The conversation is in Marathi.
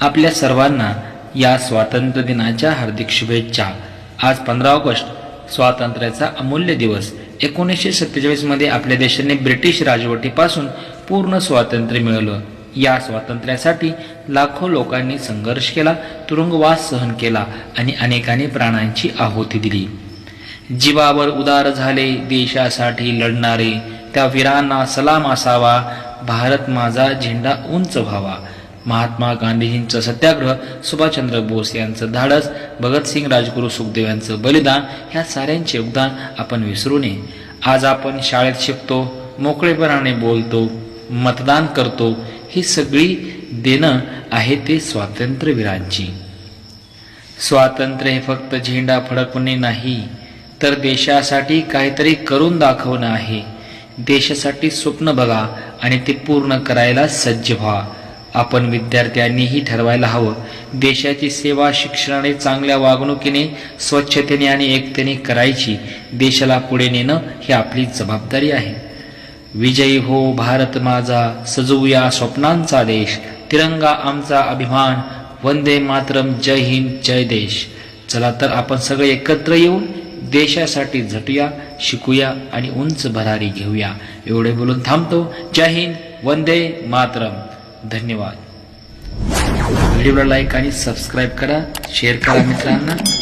आपल्या सर्वांना या स्वातंत्र्य दिनाच्या हार्दिक शुभेच्छा. आज पंधरा ऑगस्ट स्वातंत्र्याचा अमूल्य दिवस. एकोणीसशे सत्तेचाळीसमध्ये आपल्या देशाने ब्रिटिश राजवटीपासून पूर्ण स्वातंत्र्य मिळवलं. या स्वातंत्र्यासाठी लाखो लोकांनी संघर्ष केला तुरुंगवास सहन केला आणि अनेकांनी प्राणांची आहुती दिली. जीवावर उदार झाले देशासाठी लढणारे. त्या वीरांना सलाम असावा भारत माझा झेंडा उंच व्हावा. महात्मा गांधीजींचं सत्याग्रह सुभाषचंद्र बोस यांचं धाडस भगतसिंग राजगुरू सुखदेव यांचं बलिदान ह्या साऱ्यांचे योगदान आपण विसरू नये. आज आपण शाळेत शिकतो मोकळेपणाने बोलतो मतदान करतो ही सगळी देणं आहे ते स्वातंत्र्यवीरांची. स्वातंत्र्य हे फक्त झेंडा फडकवणे नाही तर देशासाठी काहीतरी करून दाखवणं आहे. देशासाठी स्वप्न बघा आणि ते पूर्ण करायला सज्ज व्हा. आपण विद्यार्थ्यांनीही ठरवायला हवं. देशाची सेवा शिक्षणाने चांगल्या वागणुकीने स्वच्छतेने आणि एकतेने करायची देशाला पुढे नेणं ही आपली जबाबदारी आहे. विजयी हो भारत माझा सजवूया स्वप्नांचा देश. तिरंगा आमचा अभिमान वंदे मातरम जय हिंद जय देश. चला तर आपण सगळे एकत्र येऊन देशासाठी झटूया शिकूया आणि उंच भरारी घेऊया. एवढे बोलून थांबतो. जय हिंद वंदे मातरम. धन्यवाद. व्हिडिओला लाईक आणि सबस्क्राईब करा शेअर करा मित्रांना.